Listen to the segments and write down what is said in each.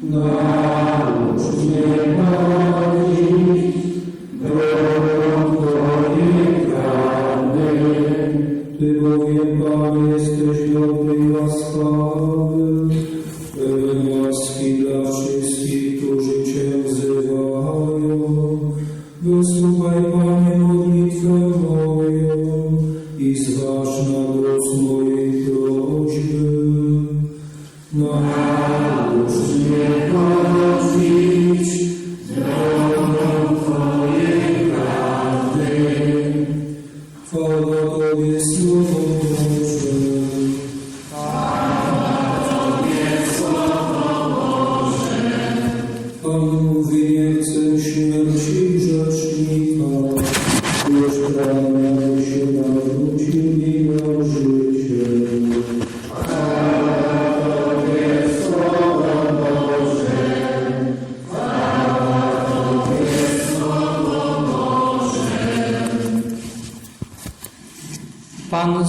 Ty bowiem, Pan, jesteś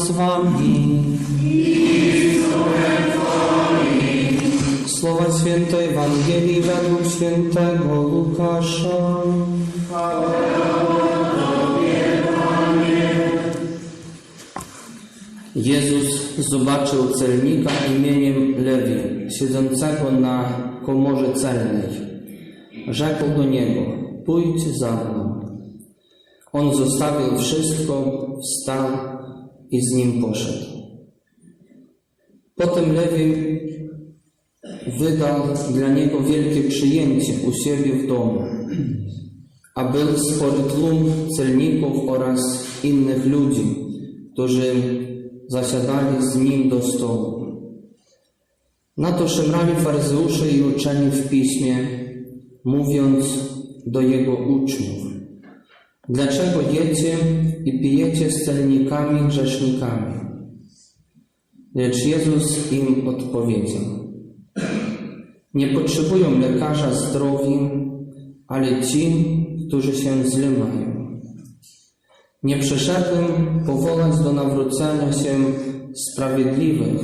z wami. Słowa Świętej Ewangelii według świętego Łukasza. Jezus zobaczył celnika imieniem Lewi, siedzącego na komorze celnej. Rzekł do niego, pójdź za mną. On zostawił wszystko, wstał i z nim poszedł. Potem Lewi wydał dla niego wielkie przyjęcie u siebie w domu, a był spory tłum celników oraz innych ludzi, którzy zasiadali z nim do stołu. Na to szemrali faryzeusze i uczeni w piśmie, mówiąc do jego uczniów, Dlaczego jecie i pijecie z celnikami grzesznikami? Lecz Jezus im odpowiedział: Nie potrzebują lekarza zdrowi, ale ci, którzy się źle mają. Nie przyszedłem powołać do nawrócenia się sprawiedliwych,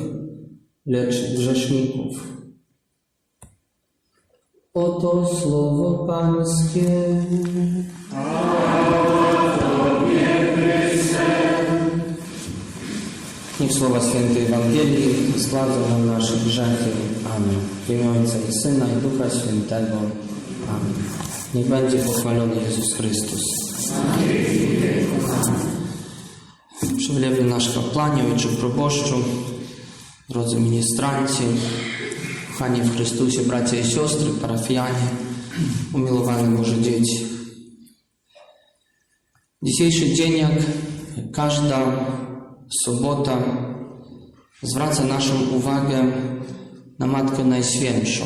lecz grzeszników. Oto słowo Pańskie. Niech słowa świętej Ewangelii zgładzą nam nasze grzechy. Amen. W imię Ojca i Syna i Ducha Świętego. Amen. Niech będzie pochwalony Jezus Chrystus. Przewlewny nasz kapłanie, Ojcze proboszczu, drodzy ministranci, kochani w Chrystusie, bracia i siostry, parafianie, umilowane Boże dzieci. Dzisiejszy dzień, jak każda sobota, zwraca naszą uwagę na Matkę Najświętszą.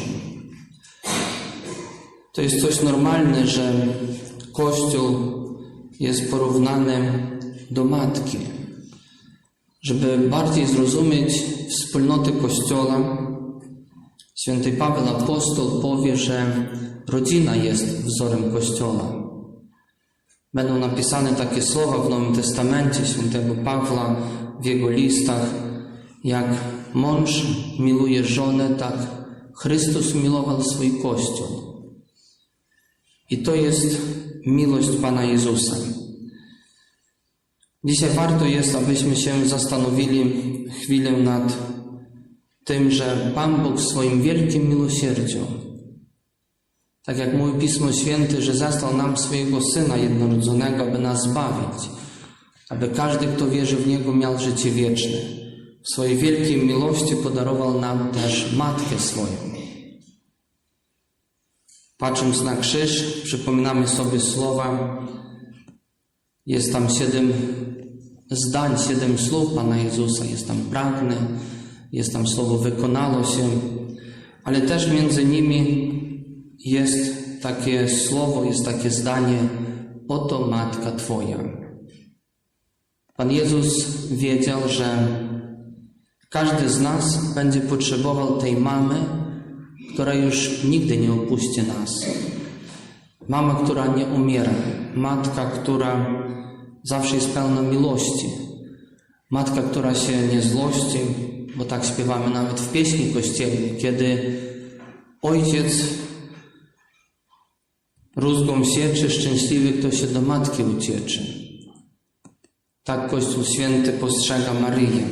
To jest coś normalne, że Kościół jest porównany do Matki. Żeby bardziej zrozumieć wspólnotę Kościoła, święty Paweł Apostoł powie, że rodzina jest wzorem Kościoła. Będą napisane takie słowa w Nowym Testamencie świętego Pawła w jego listach, jak mąż miluje żonę, tak Chrystus milował swój Kościół. I to jest miłość Pana Jezusa. Dzisiaj warto jest, abyśmy się zastanowili chwilę nad tym, że Pan Bóg w swoim wielkim miłosierdziu tak jak mówi Pismo Święte, że zastał nam swojego Syna jednorodzonego, aby nas zbawić, aby każdy, kto wierzy w Niego, miał życie wieczne. W swojej wielkiej miłości podarował nam też Matkę swoją. Patrząc na krzyż, przypominamy sobie słowa, jest tam siedem zdań, siedem słów Pana Jezusa, jest tam pragnę, jest tam słowo wykonało się, ale też między nimi jest takie słowo, jest takie zdanie: Oto matka Twoja. Pan Jezus wiedział, że każdy z nas będzie potrzebował tej mamy, która już nigdy nie opuści nas. Mama, która nie umiera, matka, która zawsze jest pełna miłości, matka, która się nie złości, bo tak śpiewamy nawet w pieśni kościelnej, kiedy Ojciec rózgą sieczy, szczęśliwy, kto się do matki ucieczy. Tak Kościół Święty postrzega Maryję.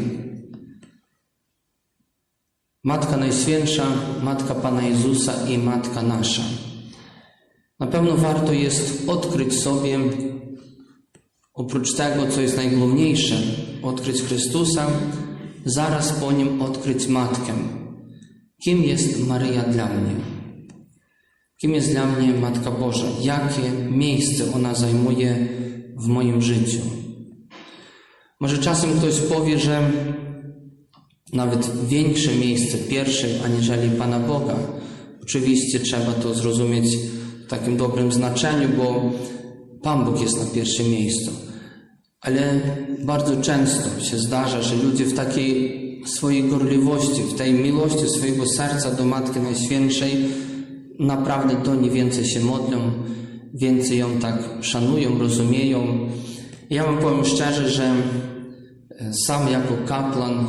Matka Najświętsza, Matka Pana Jezusa i Matka nasza. Na pewno warto jest odkryć sobie, oprócz tego, co jest najgłówniejsze, odkryć Chrystusa, zaraz po Nim odkryć Matkę. Kim jest Maryja dla mnie? Kim jest dla mnie Matka Boża? Jakie miejsce ona zajmuje w moim życiu? Może czasem ktoś powie, że nawet większe miejsce, pierwsze aniżeli Pana Boga. Oczywiście trzeba to zrozumieć w takim dobrym znaczeniu, bo Pan Bóg jest na pierwszym miejscu. Ale bardzo często się zdarza, że ludzie w takiej swojej gorliwości, w tej miłości swojego serca do Matki Najświętszej naprawdę do niej więcej się modlą, więcej ją tak szanują, rozumieją. Ja wam powiem szczerze, że e, sam jako kaplan,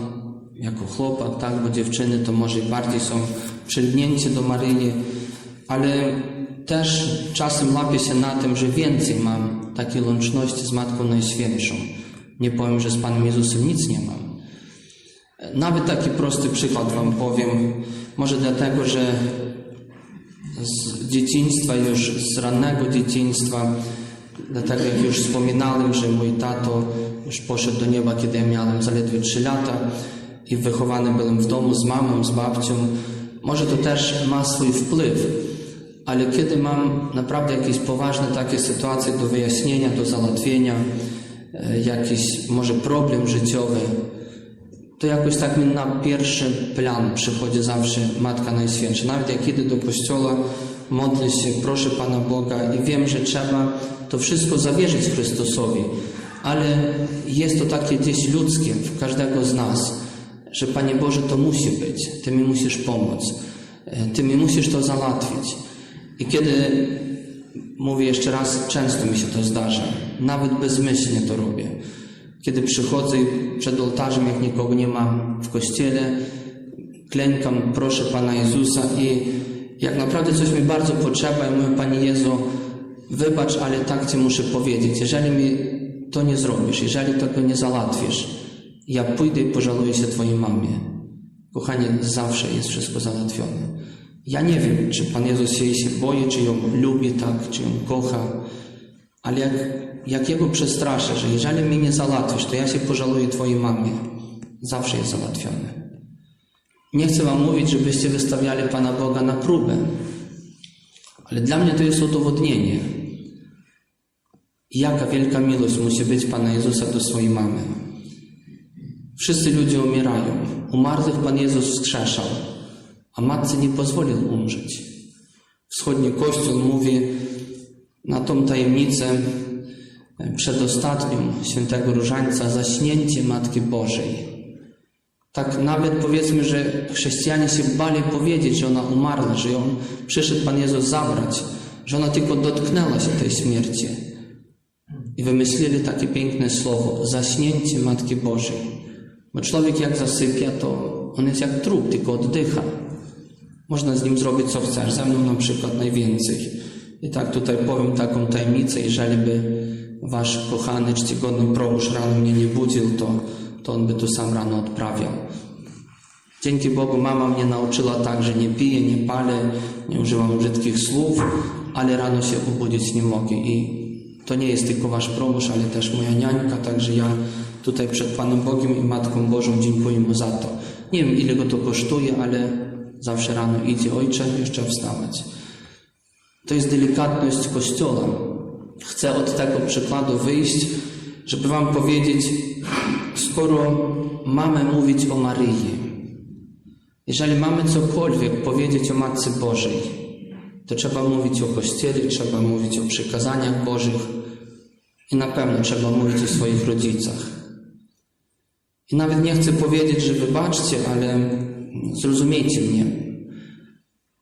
jako chłopak, tak, bo dziewczyny to może bardziej są przylgnięci do Maryi, ale też czasem łapię się na tym, że więcej mam takiej łączności z Matką Najświętszą. Nie powiem, że z Panem Jezusem nic nie mam. Nawet taki prosty przykład Wam powiem. Może dlatego, że z dzieciństwa, już z rannego dzieciństwa, dlatego jak już wspominałem, że mój tato już poszedł do nieba, kiedy ja miałem zaledwie 3 lata i wychowany byłem w domu z mamą, z babcią. Może to też ma swój wpływ, ale kiedy mam naprawdę jakieś poważne takie sytuacje do wyjaśnienia, do załatwienia, e, jakiś może problem życiowy, to jakoś tak mi na pierwszy plan przychodzi zawsze Matka Najświętsza. Nawet jak idę do kościoła, modlę się, proszę Pana Boga i wiem, że trzeba to wszystko zawierzyć Chrystusowi, ale jest to takie gdzieś ludzkie w każdego z nas, że Panie Boże, to musi być, Ty mi musisz pomóc, Ty mi musisz to załatwić. I kiedy, mówię jeszcze raz, często mi się to zdarza, nawet bezmyślnie to robię. Kiedy przychodzę przed ołtarzem, jak nikogo nie ma w kościele, klękam, proszę Pana Jezusa i jak naprawdę coś mi bardzo potrzeba i mówię, Panie Jezu, wybacz, ale tak Ci muszę powiedzieć, jeżeli mi to nie zrobisz, jeżeli tego nie załatwisz, ja pójdę i pożaluję się Twojej mamie. Kochanie, zawsze jest wszystko załatwione. Ja nie wiem, czy Pan Jezus jej się boi, czy ją lubi tak, czy ją kocha, ale jak, jak Jego przestraszę, że jeżeli mnie nie załatwisz, to ja się pożaluję Twojej mamie. Zawsze jest załatwione. Nie chcę Wam mówić, żebyście wystawiali Pana Boga na próbę, ale dla mnie to jest udowodnienie, jaka wielka miłość musi być Pana Jezusa do swojej mamy. Wszyscy ludzie umierają. Umarłych Pan Jezus wskrzeszał, a matce nie pozwolił umrzeć. Wschodni Kościół mówi na tą tajemnicę przedostatnią świętego Różańca zaśnięcie Matki Bożej. Tak nawet powiedzmy, że chrześcijanie się bali powiedzieć, że ona umarła, że ją przyszedł Pan Jezus zabrać, że ona tylko dotknęła się tej śmierci. I wymyślili takie piękne słowo zaśnięcie Matki Bożej. Bo człowiek jak zasypia, to on jest jak trup, tylko oddycha. Można z nim zrobić co chcesz, ze mną na przykład najwięcej. I tak tutaj powiem taką tajemnicę, jeżeli by wasz kochany, czcigodny proboszcz rano mnie nie budził, to, to on by tu sam rano odprawiał. Dzięki Bogu mama mnie nauczyła tak, że nie piję, nie palę, nie używam brzydkich słów, ale rano się obudzić nie mogę. I to nie jest tylko wasz proboszcz, ale też moja niańka, także ja tutaj przed Panem Bogiem i Matką Bożą dziękuję mu za to. Nie wiem, ile go to kosztuje, ale zawsze rano idzie, ojcze, jeszcze wstawać. To jest delikatność Kościoła. Chcę od tego przykładu wyjść, żeby Wam powiedzieć, skoro mamy mówić o Maryi, jeżeli mamy cokolwiek powiedzieć o Matce Bożej, to trzeba mówić o Kościele, trzeba mówić o przykazaniach Bożych i na pewno trzeba mówić o swoich rodzicach. I nawet nie chcę powiedzieć, że wybaczcie, ale zrozumiejcie mnie.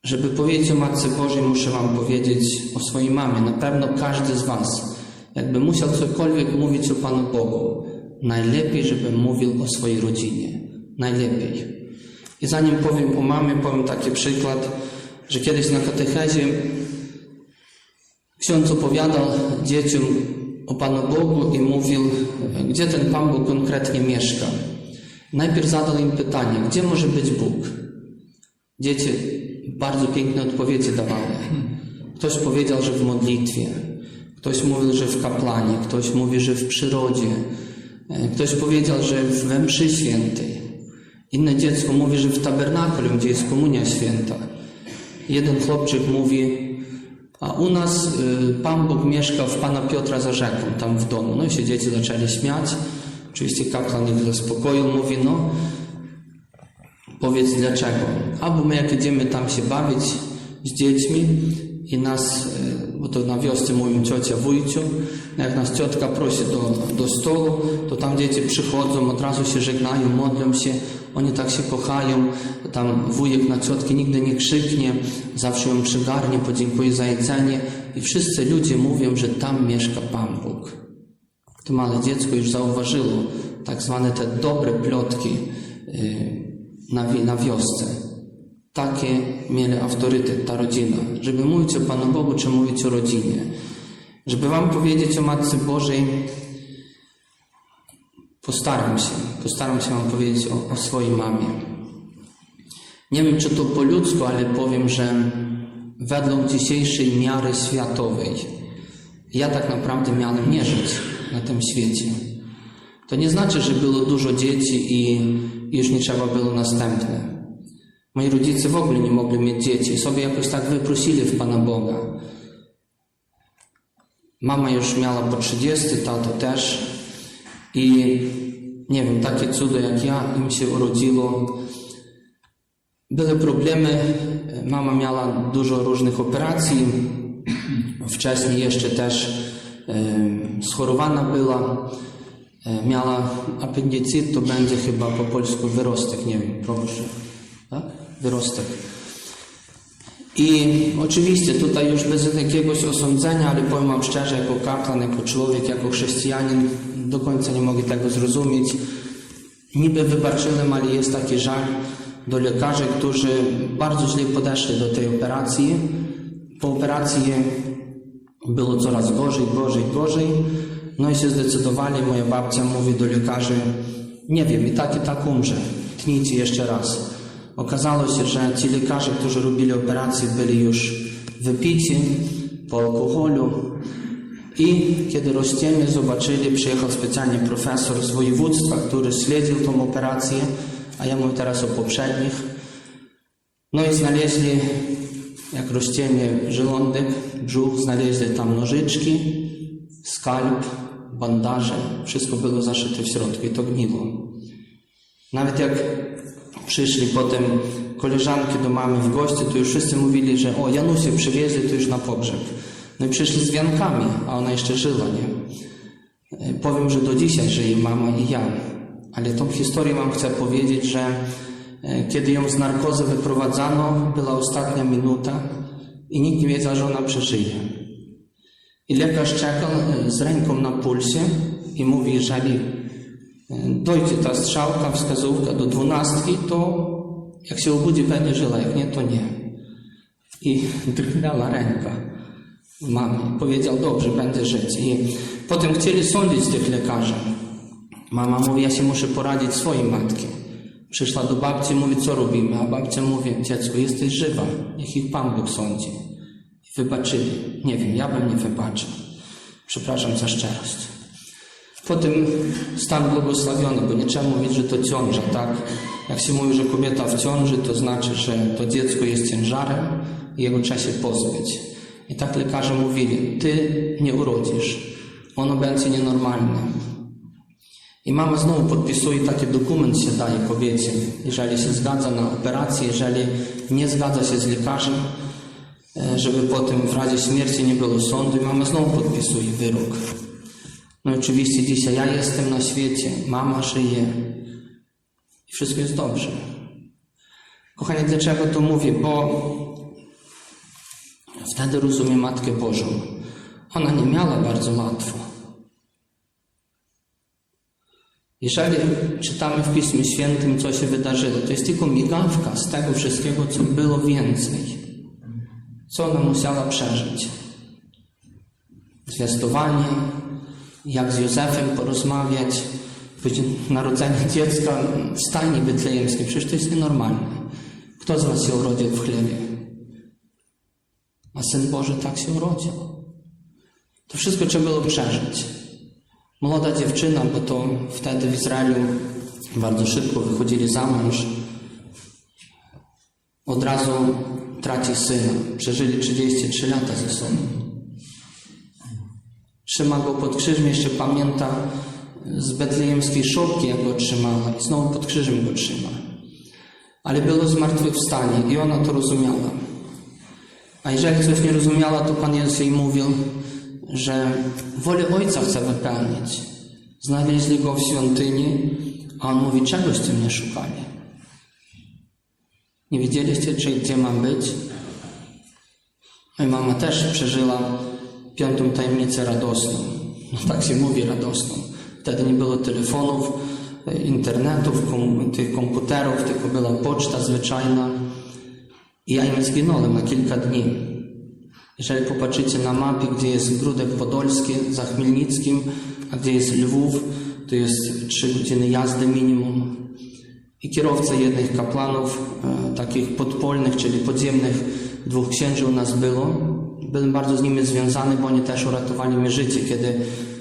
Żeby powiedzieć o Matce Bożej, muszę Wam powiedzieć o swojej mamie. Na pewno każdy z Was, jakby musiał cokolwiek mówić o Panu Bogu, najlepiej, żeby mówił o swojej rodzinie. Najlepiej. I zanim powiem o mamie, powiem taki przykład. że kiedyś na katechezie ksiądz opowiadał dzieciom o Panu Bogu i mówił, gdzie ten Pan Bóg konkretnie mieszka. Najpierw zadał im pytanie, gdzie może być Bóg? Dzieci bardzo piękne odpowiedzi dawały. Ktoś powiedział, że w modlitwie, ktoś mówił, że w kaplanie, ktoś mówi, że w przyrodzie, e, ktoś powiedział, że we mszy świętej. Inne dziecko mówi, że w tabernakulum, gdzie jest komunia święta. Jeden chłopczyk mówi, a u nas y, Pan Bóg mieszka w Pana Piotra za rzeką, tam w domu. No i się dzieci zaczęli śmiać. Oczywiście kaplan ich zaspokoił, mówi, no powiedz dlaczego. Albo my jak idziemy tam się bawić z dziećmi i nas, y, bo to na wiosce mówią ciocia wujciu, no jak nas ciotka prosi do, do stołu, to tam dzieci przychodzą, od razu się żegnają, modlą się, oni tak się kochają, tam wujek na ciotkę nigdy nie krzyknie, zawsze ją przygarnie, podziękuje za jedzenie i wszyscy ludzie mówią, że tam mieszka Pan Bóg. To małe dziecko już zauważyło tak zwane te dobre plotki y, na, na wiosce. Takie mieli autorytet, ta rodzina. Żeby mówić o Panu Bogu, czy mówić o rodzinie. Żeby Wam powiedzieć o Matce Bożej, postaram się, postaram się Wam powiedzieć o, o swojej mamie. Nie wiem, czy to po ludzku, ale powiem, że według dzisiejszej miary światowej ja tak naprawdę miałem nie żyć na tym świecie. To nie znaczy, że było dużo dzieci i już nie trzeba było następne. Moi rodzice w ogóle nie mogli mieć dzieci, sobie jakoś tak wyprosili w Pana Boga. Mama już miała po 30, tato też. I nie wiem, takie cudo jak ja im się urodziło. Były problemy. Mama miała dużo różnych operacji. Wcześniej jeszcze też schorowana była. E, miała apendycyt, to będzie chyba po polsku wyrostek, nie wiem, proszę. Tak? Wyrostek. I oczywiście tutaj już bez jakiegoś osądzenia, ale powiem Wam szczerze, jako kaplan, jako człowiek, jako chrześcijanin, do końca nie mogę tego zrozumieć. Niby wybaczyłem, ale jest taki żal do lekarzy, którzy bardzo źle podeszli do tej operacji. Po operacji było coraz gorzej, gorzej, gorzej. No i się zdecydowali, moja babcia mówi do lekarzy, nie wiem, i tak i tak umrze, tnijcie jeszcze raz. Okazało się, że ci lekarze, którzy robili operację, byli już wypici po alkoholu. I kiedy rozcięli, zobaczyli, przyjechał specjalnie profesor z województwa, który śledził tą operację, a ja mówię teraz o poprzednich. No i znaleźli, jak rozcięli żołądek, brzuch, znaleźli tam nożyczki, skalp, bandaże, wszystko było zaszyte w środku i to gniło. Nawet jak przyszli potem koleżanki do mamy w gości, to już wszyscy mówili, że o, Janusie przywieźli, to już na pogrzeb. No i przyszli z wiankami, a ona jeszcze żyła, nie? E, Powiem, że do dzisiaj żyje mama i ja. Ale tą historię wam chcę powiedzieć, że e, kiedy ją z narkozy wyprowadzano, była ostatnia minuta i nikt nie wiedział, że ona przeżyje. I lekarz czekał e, z ręką na pulsie i mówi, jeżeli e, dojdzie ta strzałka, wskazówka do dwunastki, to jak się obudzi, będzie żyła, jak nie, to nie. I drgnęła ręka mamy. Powiedział, dobrze, będę żyć. I potem chcieli sądzić tych lekarzy. Mama mówi, ja się muszę poradzić swojej matki. Przyszła do babci, mówi, co robimy? A babcia mówi, dziecko, jesteś żywa, niech ich Pan Bóg sądzi. Wybaczyli. Nie wiem, ja bym nie wybaczył. Przepraszam za szczerość. Potem stan błogosławiony, bo nie trzeba mówić, że to ciąża, tak? Jak się mówi, że kobieta w ciąży, to znaczy, że to dziecko jest ciężarem i jego trzeba się pozbyć. I tak lekarze mówili, ty nie urodzisz, ono będzie nienormalne. I mama znowu podpisuje taki dokument, się daje kobiecie, jeżeli się zgadza na operację, jeżeli nie zgadza się z lekarzem, żeby potem w razie śmierci nie było sądu i mama znowu podpisuje wyrok. No oczywiście dzisiaj ja jestem na świecie, mama żyje i wszystko jest dobrze. Kochani, dlaczego to mówię? Bo wtedy rozumiem Matkę Bożą. Ona nie miała bardzo łatwo. Jeżeli czytamy w Piśmie Świętym, co się wydarzyło, to jest tylko migawka z tego wszystkiego, co było więcej. Co ona musiała przeżyć. Zwiastowanie, jak z Józefem porozmawiać, narodzenie dziecka w stajni betlejemskiej. Przecież to jest nienormalne. Kto z was się urodził w chlebie? A Syn Boży tak się urodził. To wszystko trzeba było przeżyć. Młoda dziewczyna, bo to wtedy w Izraelu bardzo szybko wychodzili za mąż, od razu traci syna. Przeżyli 33 lata ze sobą. Trzyma go pod krzyżem, jeszcze pamięta z betlejemskiej szopki, jak go trzymała i znowu pod krzyżem go trzyma. Ale było zmartwychwstanie i ona to rozumiała. A jeżeli coś nie rozumiała, to Pan Jezus jej mówił, że wolę Ojca chce wypełnić. Znaleźli go w świątyni, a on mówi, czegoście mnie szukali. Nie wiedzieliście, czy gdzie mam być? Moja mama też przeżyła piątą tajemnicę radosną. No tak się mówi radosną. Wtedy nie było telefonów, internetów, kom, tych komputerów, tylko była poczta zwyczajna. I ja im zginąłem na kilka dni. Jeżeli popatrzycie na mapie, gdzie jest Grudek Podolski za Chmielnickim, a gdzie jest Lwów, to jest 3 godziny jazdy minimum. I kierowca jednych kapłanów, e, takich podpolnych, czyli podziemnych, dwóch księży u nas było. Byłem bardzo z nimi związany, bo oni też uratowali mi życie, kiedy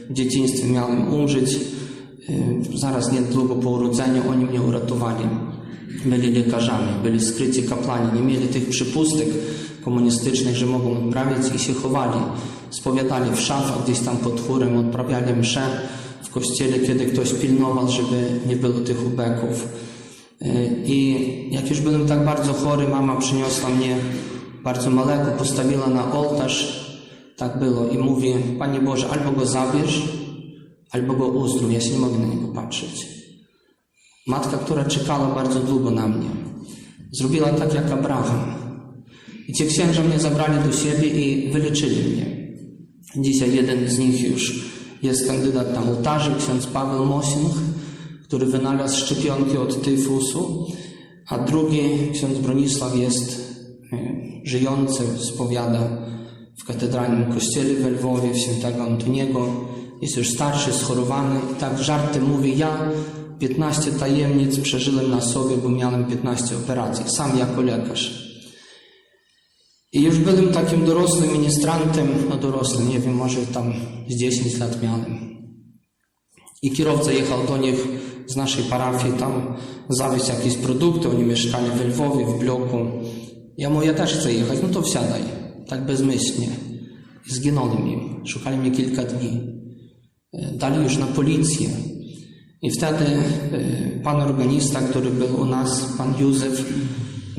w dzieciństwie miałem umrzeć. E, zaraz niedługo po urodzeniu oni mnie uratowali. Byli lekarzami, byli skryci kapłani, nie mieli tych przypustek komunistycznych, że mogą odprawiać i się chowali. Spowiadali w szafach, gdzieś tam pod chórem, odprawiali msze w kościele, kiedy ktoś pilnował, żeby nie było tych ubeków. I jak już byłem tak bardzo chory, mama przyniosła mnie bardzo małego, postawiła na ołtarz. Tak było i mówi, Panie Boże, albo go zabierz, albo go uzdrów. Ja się nie mogę na niego patrzeć. Matka, która czekała bardzo długo na mnie, zrobiła tak jak Abraham. I ci księża mnie zabrali do siebie i wyleczyli mnie. Dzisiaj jeden z nich już jest kandydat na ołtarze, ksiądz Paweł Mosing, który wynalazł szczepionki od tyfusu, a drugi, ksiądz Bronisław, jest e, żyjący, spowiada w katedralnym kościele w Lwowie, w świętego Antoniego. Jest już starszy, schorowany i tak żartem mówi, ja 15 tajemnic przeżyłem na sobie, bo miałem 15 operacji, sam jako lekarz. I już byłem takim dorosłym ministrantem, no dorosłym, nie wiem, może tam z 10 lat miałem. I kierowca jechał do nich z naszej parafii tam zawieźć jakieś produkty. Oni mieszkali w Lwowie, w bloku. Ja mówię, ja też chcę jechać. No to wsiadaj. Tak bezmyślnie. I zginąłem im. Szukali mnie kilka dni. E, Dali już na policję. I wtedy e, pan organista, który był u nas, pan Józef,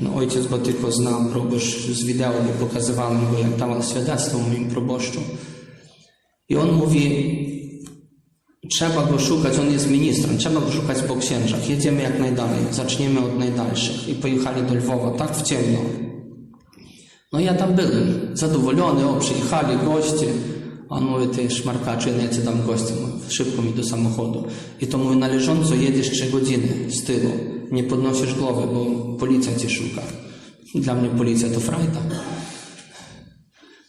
no ojciec go tylko znał, proboszcz z wideo, bo pokazywałem go, jak dawał świadectwo moim proboszczu. I on mówi, Trzeba go szukać, on jest ministrem, trzeba go szukać po księżach. Jedziemy jak najdalej, zaczniemy od najdalszych. I pojechali do Lwowa, tak w ciemno. No ja tam byłem, zadowolony, o, przyjechali goście. A on mówi, ty szmarkaczu, ja cię dam gościem, szybko mi do samochodu. I to mówi, należąco jedziesz trzy godziny z tyłu, nie podnosisz głowy, bo policja cię szuka. Dla mnie policja to frajda.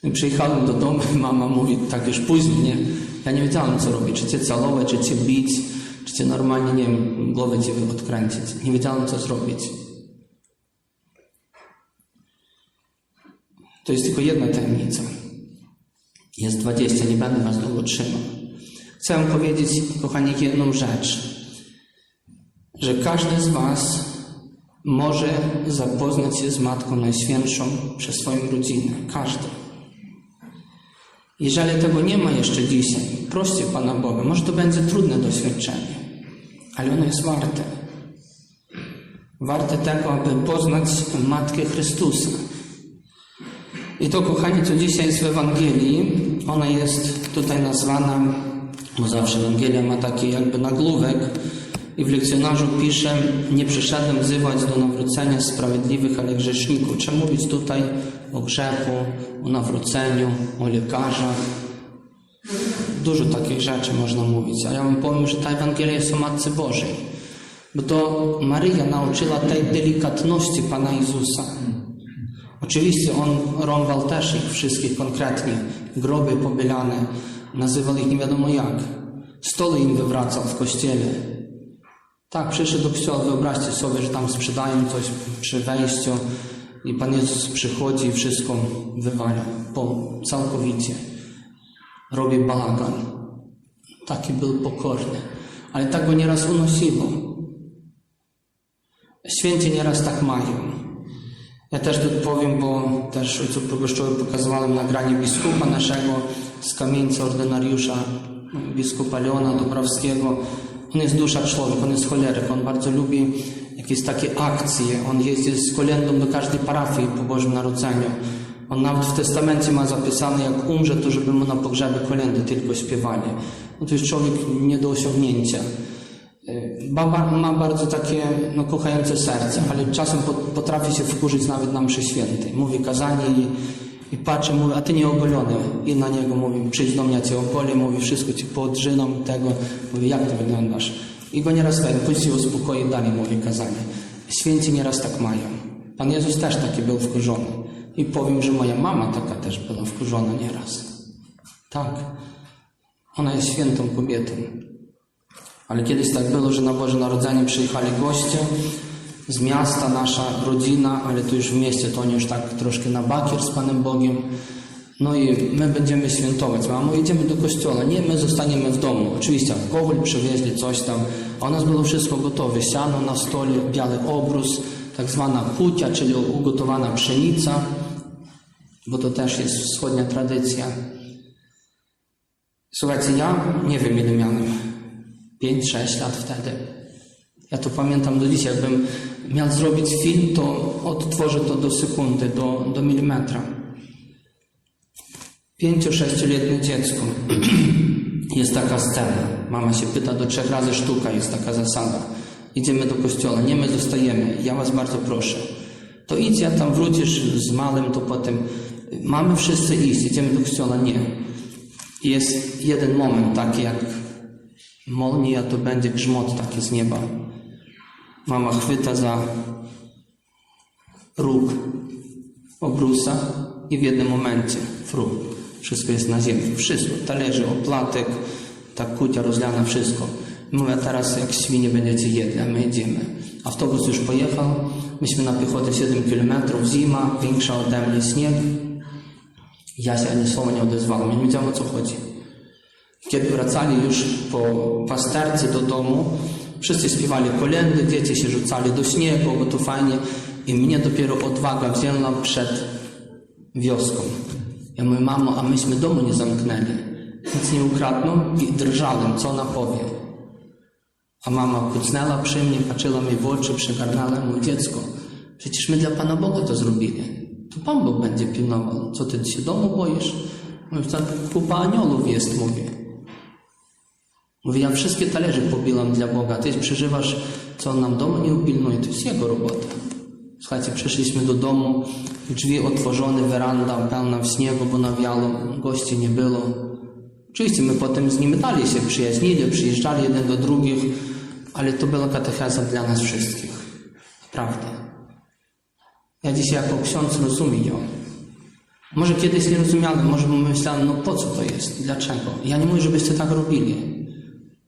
I przyjechałem do domu, mama mówi, tak już później, nie? Ja nie wiedziałem, co robić, czy cię całować, czy cię bić, czy cię normalnie, nie wiem, głowę cię odkręcić. Nie wiedziałem, co zrobić. To jest tylko jedna tajemnica. Jest 20, nie będę was długo trzymał. Chcę powiedzieć, kochani, jedną rzecz. Że każdy z was może zapoznać się z Matką Najświętszą przez swoją rodzinę. Każdy. Jeżeli tego nie ma jeszcze dzisiaj, proście Pana Boga. Może to będzie trudne doświadczenie, ale ono jest warte. Warte tego, aby poznać Matkę Chrystusa. I to, kochani, co dzisiaj jest w Ewangelii, ona jest tutaj nazwana, bo zawsze Ewangelia ma taki jakby nagłówek, i w lekcjonarzu pisze, nie przyszedłem wzywać do nawrócenia sprawiedliwych, ale grzeszników. Trzeba mówić tutaj o grzechu, o nawróceniu, o lekarzach. Dużo takich rzeczy można mówić. A ja wam powiem, że ta Ewangelia jest o Matce Bożej. Bo to Maryja nauczyła tej delikatności Pana Jezusa. Oczywiście on rąbał też ich wszystkich konkretnie, groby pobielane, nazywał ich nie wiadomo jak. Stoły im wywracał w kościele. Tak, przyszedł do kościoła, wyobraźcie sobie, że tam sprzedają coś przy wejściu i Pan Jezus przychodzi i wszystko wywala po, całkowicie. Robi bałagan. Taki był pokorny. Ale tak go nieraz unosiło. Święci nieraz tak mają. Ja też tu powiem, bo też ojcu proboszczowi pokazywałem nagranie biskupa naszego z kamieńca ordynariusza biskupa Leona Dobrawskiego. On jest dusza człowiek, on jest choleryk, on bardzo lubi jakieś takie akcje. On jeździ z kolendą do każdej parafii po Bożym Narodzeniu. On nawet w testamencie ma zapisane, jak umrze, to żeby mu na pogrzebie kolendy tylko śpiewali. No to jest człowiek nie do osiągnięcia. Baba ma bardzo takie no, kochające serce, ale czasem po- potrafi się wkurzyć nawet na mszy świętej. Mówi kazanie i, i patrzy, mówi, a ty nie ogolony. I na niego mówi, przyjdź do mnie, ja cię ogolę, mówi, wszystko ci poodrzynam tego. Mówi, jak ty wyglądasz? I go nieraz tak, się uspokoi, dalej mówi kazanie. Święci nieraz tak mają. Pan Jezus też taki był wkurzony. I powiem, że moja mama taka też była wkurzona nieraz. Tak. Ona jest świętą kobietą. Ale kiedyś tak było, że na Boże Narodzenie przyjechali goście z miasta, nasza rodzina, ale tu już w mieście to oni już tak troszkę na bakier z Panem Bogiem. No i my będziemy świętować. Mamo, idziemy do kościoła. Nie, my zostaniemy w domu. Oczywiście alkohol przywieźli, coś tam. A u nas było wszystko gotowe. Siano na stole, biały obrus, tak zwana kucia, czyli ugotowana pszenica, bo to też jest wschodnia tradycja. Słuchajcie, ja nie wiem ile miałem. 5-6 lat wtedy. Ja to pamiętam do dzisiaj. Jakbym miał zrobić film, to odtworzę to do sekundy, do, do milimetra. 5-6-letnie dziecko. Jest taka scena. Mama się pyta do trzech razy sztuka, jest taka zasada. Idziemy do kościoła, nie my zostajemy. Ja was bardzo proszę. To idź, jak tam wrócisz z malym, to potem mamy wszyscy iść, idziemy do kościoła. Nie. Jest jeden moment taki, jak molnia, to będzie grzmot taki z nieba. Mama chwyta za róg obrusa i w jednym momencie fru. Wszystko jest na ziemi. Wszystko. Talerze, oplatek, ta kucia rozlana, wszystko. Mówię, teraz jak świnie będziecie jedli, a my jedziemy. Autobus już pojechał. Myśmy na piechotę 7 km, zima, większa ode mnie śnieg. Ja się ani słowa nie odezwałem, nie wiedziałem o co chodzi. Kiedy wracali już po pasterce do domu, wszyscy śpiewali kolendy, dzieci się rzucali do śniegu, bo to fajnie. I mnie dopiero odwaga wzięła przed wioską. Ja mówię, mamo, a myśmy domu nie zamknęli. Nic nie ukradną i drżałem, co ona powie. A mama kucnęła przy mnie, patrzyła mi w oczy, przygarnęła, mówi, dziecko, przecież my dla Pana Boga to zrobili. To Pan Bóg będzie pilnował. Co ty się domu boisz? Mówi, tak kupa aniołów jest, mówię. Mówi, ja wszystkie talerze pobiłam dla Boga. Ty przeżywasz, co on nam domu nie upilnuje. To jest jego robota. Słuchajcie, przyszliśmy do domu, drzwi otworzone, weranda pełna w śniegu, bo nawiało, gości nie było. Oczywiście my potem z nimi dalej się przyjaźnili, przyjeżdżali jeden do drugich, ale to była katecheza dla nas wszystkich. Naprawdę. Ja dzisiaj jako ksiądz rozumiem ją. Może kiedyś nie rozumiałem, może myślałem, no po co to jest, dlaczego? Ja nie mówię, żebyście tak robili.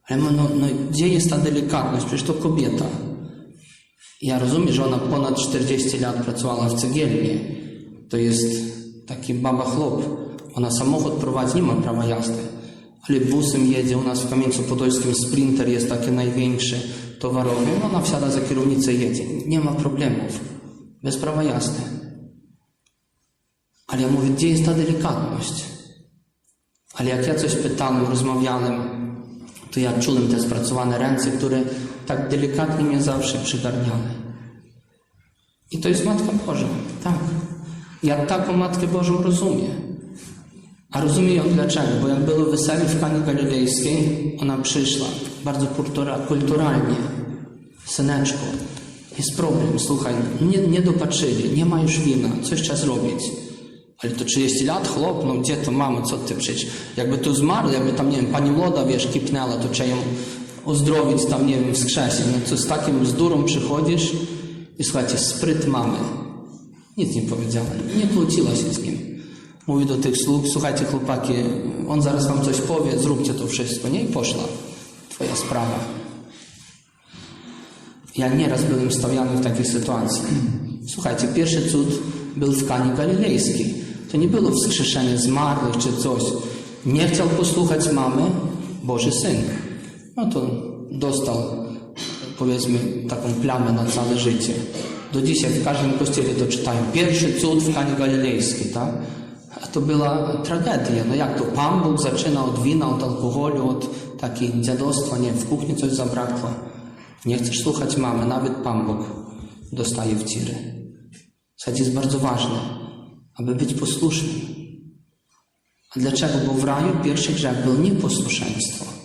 Ale no, no gdzie jest ta delikatność? Przecież to kobieta. Ja rozumiem, że ona ponad 40 lat pracowała w cegielni. To jest taki baba chlop. Ona samochód prowadzi, nie ma prawa jazdy. Ale busem jedzie, u nas w Kamieńcu Podolskim Sprinter jest taki największy towarowy. Ona wsiada za kierownicę i jedzie. Nie ma problemów. Bez prawa jazdy. Ale ja mówię, gdzie jest ta delikatność? Ale jak ja coś pytałem, rozmawiałem, to ja czułem te spracowane ręce, które tak delikatnie mnie zawsze przygarniały. I to jest Matka Boża, tak. Ja taką Matkę Bożą rozumiem. A rozumiem ją dlaczego? Bo jak było wesele w Kanie Galilejskiej, ona przyszła bardzo kultura, kulturalnie. Syneczko, jest problem, słuchaj, nie, nie dopatrzyli, nie ma już wina, coś trzeba zrobić. Ale to 30 lat, chłop, no gdzie to mamo, co ty przecież, jakby tu zmarł, jakby tam, nie wiem, pani młoda, wiesz, kipnęła, to trzeba ją uzdrowić, tam, nie wiem, wskrzesić. No co z takim bzdurą przychodzisz i słuchajcie, spryt mamy. Nic nie powiedziała, nie kłóciła się z nim. Mówi do tych sług, słuchajcie chłopaki, on zaraz wam coś powie, zróbcie to wszystko. Nie i poszła. Twoja sprawa. Ja nieraz byłem stawiany w takiej sytuacji. Słuchajcie, pierwszy cud był w Kanie Galilejskiej. To nie było wskrzeszenie zmarłych czy coś. Nie chciał posłuchać mamy, Boży Syn. No to dostał, powiedzmy, taką plamę na całe życie. Do dzisiaj w każdym kościele to czytają. Pierwszy cud w Kanie Galilejskiej, tak? A to była tragedia. No jak to? Pan Bóg zaczyna od wina, od alkoholu, od takiej dziadostwa. Nie, w kuchni coś zabrakło. Nie chcesz słuchać mamy, nawet Pan Bóg dostaje w ciry. Słuchajcie, jest bardzo ważne, aby być posłusznym. A dlaczego? Bo w raju pierwszy grzech był nieposłuszeństwo.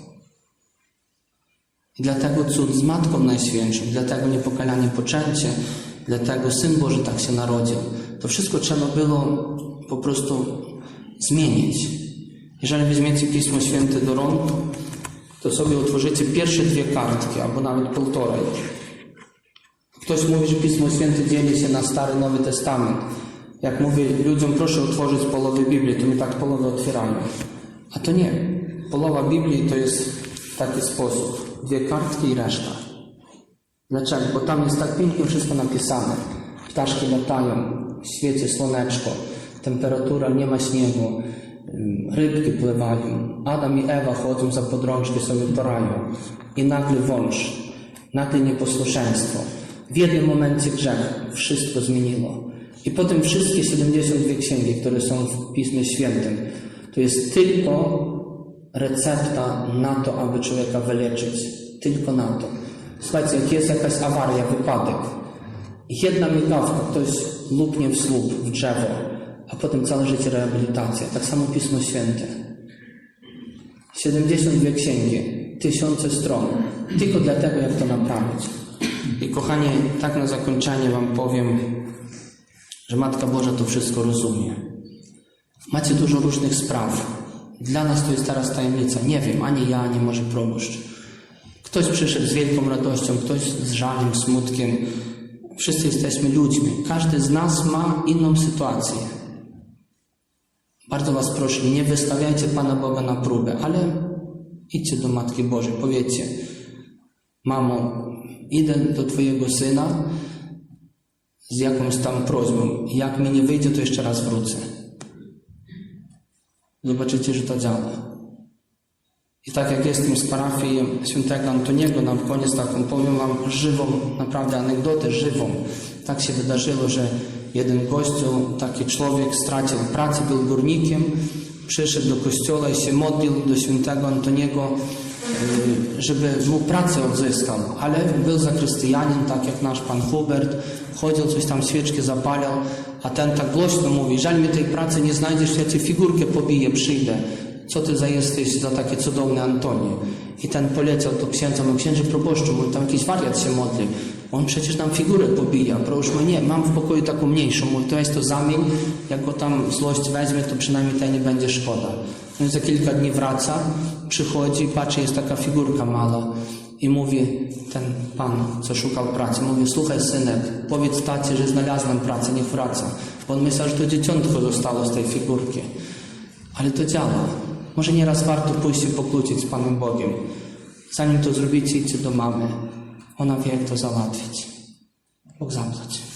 I dlatego cud z Matką Najświętszą, dlatego niepokalanie poczęcie, dlatego Syn Boży tak się narodził. To wszystko trzeba było po prostu zmienić. Jeżeli weźmiecie Pismo Święte do rąk, to sobie otworzycie pierwsze dwie kartki, albo nawet półtorej. Ktoś mówi, że Pismo Święte dzieli się na Stary Nowy Testament. Jak mówię ludziom, proszę otworzyć połowę Biblii, to mi tak połowę otwierają. A to nie. Połowa Biblii to jest w taki sposób. Dwie kartki i reszta. Dlaczego? Bo tam jest tak pięknie wszystko napisane. Ptaszki latają, świeci słoneczko, temperatura, nie ma śniegu, rybki pływają, Adam i Ewa chodzą za podrączki, sobie porają i nagle wąż, nagle nieposłuszeństwo. W jednym momencie grzech, wszystko zmieniło. I potem wszystkie 72 księgi, które są w Piśmie Świętym, to jest tylko recepta na to, aby człowieka wyleczyć. Tylko na to. Słuchajcie, jak jest jakaś awaria, wypadek, jedna migawka, ktoś luknie w słup, w drzewo, a potem całe życie rehabilitacja. Tak samo Pismo Święte. 72 księgi, tysiące stron, tylko dlatego, jak to naprawić. I kochani, tak na zakończenie Wam powiem, że Matka Boża to wszystko rozumie. Macie dużo różnych spraw. Dla nas to jest teraz tajemnica. Nie wiem, ani ja, ani może proboszcz. Ktoś przyszedł z wielką radością, ktoś z żalem, smutkiem. Wszyscy jesteśmy ludźmi. Każdy z nas ma inną sytuację. Bardzo Was proszę, nie wystawiajcie Pana Boga na próbę, ale idźcie do Matki Bożej, powiedzcie, mamo, idę do Twojego Syna z jakąś tam prośbą. Jak mi nie wyjdzie, to jeszcze raz wrócę. Zobaczycie, że to działa. I tak jak jestem z parafii świętego Antoniego, na koniec taką powiem Wam żywą, naprawdę anegdotę żywą. Tak się wydarzyło, że jeden gościu, taki człowiek stracił pracę, był górnikiem, przyszedł do kościoła i się modlił do świętego Antoniego, żeby mu pracę odzyskał. Ale był zakrystyjanin, tak jak nasz pan Hubert, chodził, coś tam świeczki zapalał, a ten tak głośno mówi, żal mi tej pracy nie znajdziesz, ja ci figurkę pobiję, przyjdę co ty za jesteś za takie cudowne Antonie. I ten poleciał do księdza, mówi, księży proboszczu, mówi, tam jakiś wariat się modli. On przecież nam figurę pobija. Proszę mówi, nie, mam w pokoju taką mniejszą. Mówi, to jest to zamień, jak go tam złość weźmie, to przynajmniej tej nie będzie szkoda. No i za kilka dni wraca, przychodzi, patrzy, jest taka figurka mała. I mówi ten pan, co szukał pracy, mówi, słuchaj synek, powiedz tacie, że znalazłem pracę, niech wraca. Bo on myślał, że to dzieciątko zostało z tej figurki. Ale to działa. Może nieraz warto pójść się pokłócić z Panem Bogiem. Zanim to zrobicie, idźcie do mamy. Ona wie, jak to załatwić. Bóg zaplać.